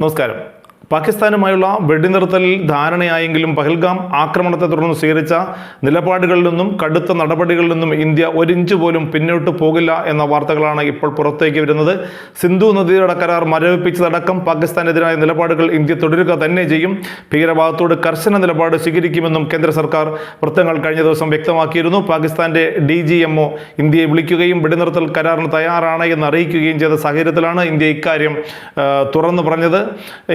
നമസ്കാരം. പാകിസ്ഥാനുമായുള്ള വെടിനിർത്തൽ ധാരണയായെങ്കിലും പഹൽഗാം ആക്രമണത്തെ തുടർന്ന് സ്വീകരിച്ച നിലപാടുകളിൽ നിന്നും കടുത്ത നടപടികളിൽ നിന്നും ഇന്ത്യ ഒരിഞ്ച് പോലും പിന്നോട്ട് പോകില്ല എന്ന വാർത്തകളാണ് ഇപ്പോൾ പുറത്തേക്ക് വരുന്നത്. സിന്ധു നദിയുടെ കരാർ മരവിപ്പിച്ചതടക്കം പാകിസ്ഥാനെതിരായ നിലപാടുകൾ ഇന്ത്യ തുടരുക തന്നെ ചെയ്യും. ഭീകരവാദത്തോട് കർശന നിലപാട് സ്വീകരിക്കുമെന്നും കേന്ദ്ര സർക്കാർ വൃത്തങ്ങൾ കഴിഞ്ഞ ദിവസം വ്യക്തമാക്കിയിരുന്നു. പാകിസ്ഥാന്റെ ഡി ജി എംഒ ഇന്ത്യയെ വിളിക്കുകയും വെടിനിർത്തൽ കരാറിന് തയ്യാറാണ് എന്ന് അറിയിക്കുകയും ചെയ്ത സാഹചര്യത്തിലാണ് ഇന്ത്യ ഇക്കാര്യം തുറന്നു പറഞ്ഞത്.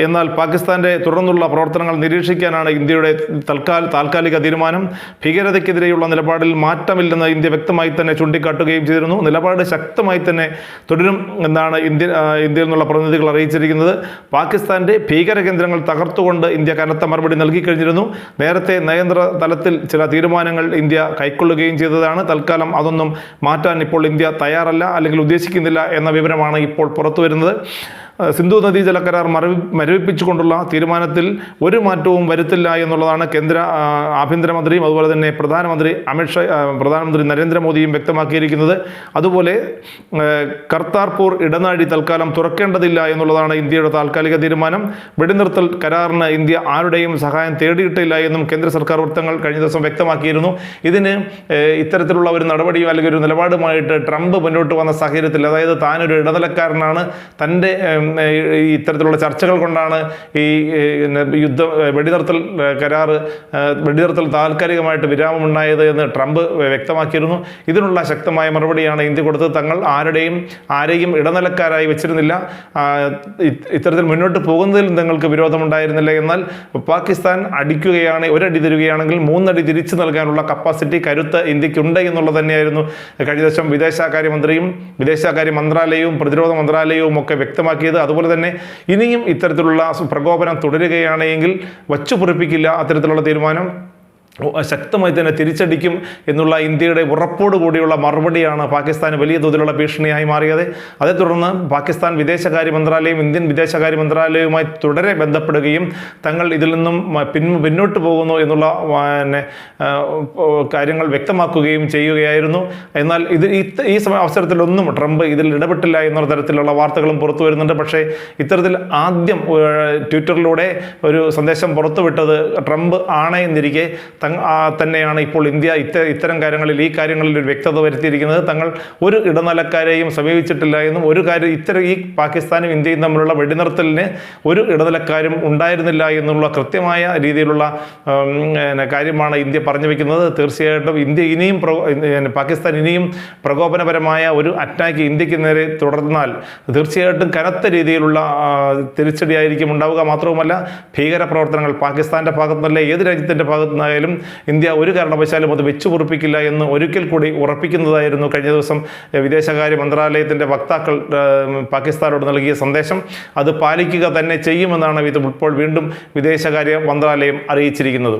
എന്നാൽ പാകിസ്ഥാന്റെ തുടർന്നുള്ള പ്രവർത്തനങ്ങൾ നിരീക്ഷിക്കാനാണ് ഇന്ത്യയുടെ തൽക്കാല താൽക്കാലിക തീരുമാനം. ഭീകരതയ്ക്കെതിരെയുള്ള നിലപാടിൽ മാറ്റമില്ലെന്ന് ഇന്ത്യ വ്യക്തമായി തന്നെ ചൂണ്ടിക്കാട്ടുകയും ചെയ്തിരുന്നു. നിലപാട് ശക്തമായി തന്നെ തുടരും എന്നാണ് ഇന്ത്യ ഇന്ത്യയിൽ നിന്നുള്ള പ്രതിനിധികൾ അറിയിച്ചിരിക്കുന്നത്. പാകിസ്ഥാന്റെ ഭീകര കേന്ദ്രങ്ങൾ തകർത്തുകൊണ്ട് ഇന്ത്യ കനത്ത മറുപടി നൽകിക്കഴിഞ്ഞിരുന്നു. നേരത്തെ നയതന്ത്ര തലത്തിൽ ചില തീരുമാനങ്ങൾ ഇന്ത്യ കൈക്കൊള്ളുകയും ചെയ്തതാണ്. തൽക്കാലം അതൊന്നും മാറ്റാൻ ഇപ്പോൾ ഇന്ത്യ തയ്യാറല്ല അല്ലെങ്കിൽ ഉദ്ദേശിക്കുന്നില്ല എന്ന വിവരമാണ് ഇപ്പോൾ പുറത്തു വരുന്നത് സിന്ധു നദീ ജലക്കരാർ മരവി മരവിപ്പിച്ചുകൊണ്ടുള്ള തീരുമാനത്തിൽ ഒരു മാറ്റവും വരുത്തില്ല എന്നുള്ളതാണ് കേന്ദ്ര ആഭ്യന്തരമന്ത്രിയും അതുപോലെ തന്നെ പ്രധാനമന്ത്രി അമിത്ഷാ പ്രധാനമന്ത്രി നരേന്ദ്രമോദിയും വ്യക്തമാക്കിയിരിക്കുന്നത്. അതുപോലെ കർത്താർപൂർ ഇടനാഴി തൽക്കാലം തുറക്കേണ്ടതില്ല എന്നുള്ളതാണ് ഇന്ത്യയുടെ താൽക്കാലിക തീരുമാനം. വെടിനിർത്തൽ കരാറിന് ഇന്ത്യ ആരുടെയും സഹായം തേടിയിട്ടില്ല എന്നും കേന്ദ്ര സർക്കാർ വൃത്തങ്ങൾ കഴിഞ്ഞ ദിവസം വ്യക്തമാക്കിയിരുന്നു. ഇതിന് ഇത്തരത്തിലുള്ള ഒരു നടപടിയും അല്ലെങ്കിൽ ഒരു നിലപാടുമായിട്ട് ട്രംപ് മുന്നോട്ട് വന്ന സാഹചര്യത്തിൽ അതായത് താനൊരു ഇടനിലക്കാരനാണ് തന്റെ ഇത്തരത്തിലുള്ള ചർച്ചകൾ കൊണ്ടാണ് ഈ യുദ്ധ വെടിനിർത്തൽ കരാർ വെടിനിർത്തൽ താൽക്കാലികമായിട്ട് വിരാമമുണ്ടായത് എന്ന് ട്രംപ് വ്യക്തമാക്കിയിരുന്നു. ഇതിനുള്ള ശക്തമായ മറുപടിയാണ് ഇന്ത്യ കൊടുത്തത്. തങ്ങൾ ആരുടെയും ആരെയും ഇടനിലക്കാരായി വെച്ചിരുന്നില്ല. ഇത്തരത്തിൽ മുന്നോട്ട് പോകുന്നതിൽ തങ്ങൾക്ക് വിരോധമുണ്ടായിരുന്നില്ല. എന്നാൽ പാകിസ്ഥാൻ അടിക്കുകയാണ് ഒരടി തരികയാണെങ്കിൽ മൂന്നടി തിരിച്ചു നൽകാനുള്ള കപ്പാസിറ്റി കരുത്ത് ഇന്ത്യക്കുണ്ട് എന്നുള്ളത് തന്നെയായിരുന്നു. കഴിഞ്ഞ ദിവസം വിദേശകാര്യമന്ത്രിയും വിദേശകാര്യ മന്ത്രാലയവും പ്രതിരോധ മന്ത്രാലയവും ഒക്കെ വ്യക്തമാക്കിയത്. അതുപോലെ തന്നെ ഇനിയും ഇത്തരത്തിലുള്ള പ്രകോപനം തുടരുകയാണെങ്കിൽ വച്ചു പൊറിപ്പിക്കില്ല അത്തരത്തിലുള്ള തീരുമാനം. ശക്തമായി തന്നെ തിരിച്ചടിക്കും എന്നുള്ള ഇന്ത്യയുടെ ഉറപ്പോടു കൂടിയുള്ള മറുപടിയാണ് പാകിസ്ഥാന് വലിയ തോതിലുള്ള ഭീഷണിയായി മാറിയത്. അതേ തുടർന്ന് പാകിസ്ഥാൻ വിദേശകാര്യ മന്ത്രാലയം ഇന്ത്യൻ വിദേശകാര്യ മന്ത്രാലയവുമായി തുടരെ ബന്ധപ്പെടുകയും തങ്ങൾ ഇതിൽ നിന്നും പിൻ പിന്നോട്ട് പോകുന്നു എന്നുള്ള പിന്നെ കാര്യങ്ങൾ വ്യക്തമാക്കുകയും ചെയ്യുകയായിരുന്നു. എന്നാൽ ഇത് ഈ- സമയ അവസരത്തിലൊന്നും ട്രംപ് ഇതിൽ ഇടപെട്ടില്ല എന്നുള്ള തരത്തിലുള്ള വാർത്തകളും പുറത്തു വരുന്നുണ്ട്. പക്ഷേ ഇത്തരത്തിൽ ആദ്യം ട്വിറ്ററിലൂടെ ഒരു സന്ദേശം പുറത്തുവിട്ടത് ട്രംപ് ആണ് എന്നിരിക്കെ തന്നെയാണ് ഇപ്പോൾ ഇന്ത്യ ഇത്ത ഇത്തരം കാര്യങ്ങളിൽ ഈ കാര്യങ്ങളിൽ ഒരു വ്യക്തത വരുത്തിയിരിക്കുന്നത്. തങ്ങൾ ഒരു ഇടനിലക്കാരെയും സമീപിച്ചിട്ടില്ല എന്നും ഒരു കാര്യം ഇത്തരം ഈ പാകിസ്ഥാനും ഇന്ത്യയും തമ്മിലുള്ള വെടിനിർത്തലിന് ഒരു ഇടനിലക്കാരും ഉണ്ടായിരുന്നില്ല എന്നുള്ള കൃത്യമായ രീതിയിലുള്ള കാര്യമാണ് ഇന്ത്യ പറഞ്ഞു വെക്കുന്നത്. തീർച്ചയായിട്ടും ഇന്ത്യ ഇനിയും പാകിസ്ഥാൻ ഇനിയും പ്രകോപനപരമായ ഒരു അറ്റാക്ക് ഇന്ത്യയ്ക്ക് നേരെ തുടർന്നാൽ തീർച്ചയായിട്ടും കനത്ത രീതിയിലുള്ള തിരിച്ചടിയായിരിക്കും ഉണ്ടാവുക. മാത്രവുമല്ല ഭീകര പ്രവർത്തനങ്ങൾ പാകിസ്ഥാന്റെ ഭാഗത്തു നിന്നല്ല ഏത് രാജ്യത്തിന്റെ ഭാഗത്തു നിന്നായാലും ഇന്ത്യ ഒരു കാരണവശാലും അത് വെച്ചു പൊറിപ്പിക്കില്ല എന്ന് ഒരിക്കൽ കൂടി ഉറപ്പിക്കുന്നതായിരുന്നു കഴിഞ്ഞ ദിവസം വിദേശകാര്യ മന്ത്രാലയത്തിന്റെ വക്താക്കൾ പാകിസ്ഥാനോട് നൽകിയ സന്ദേശം. അത് പാലിക്കുക തന്നെ ചെയ്യുമെന്നാണ് ഇത് ഇപ്പോൾ വീണ്ടും വിദേശകാര്യ മന്ത്രാലയം അറിയിച്ചിരിക്കുന്നത്.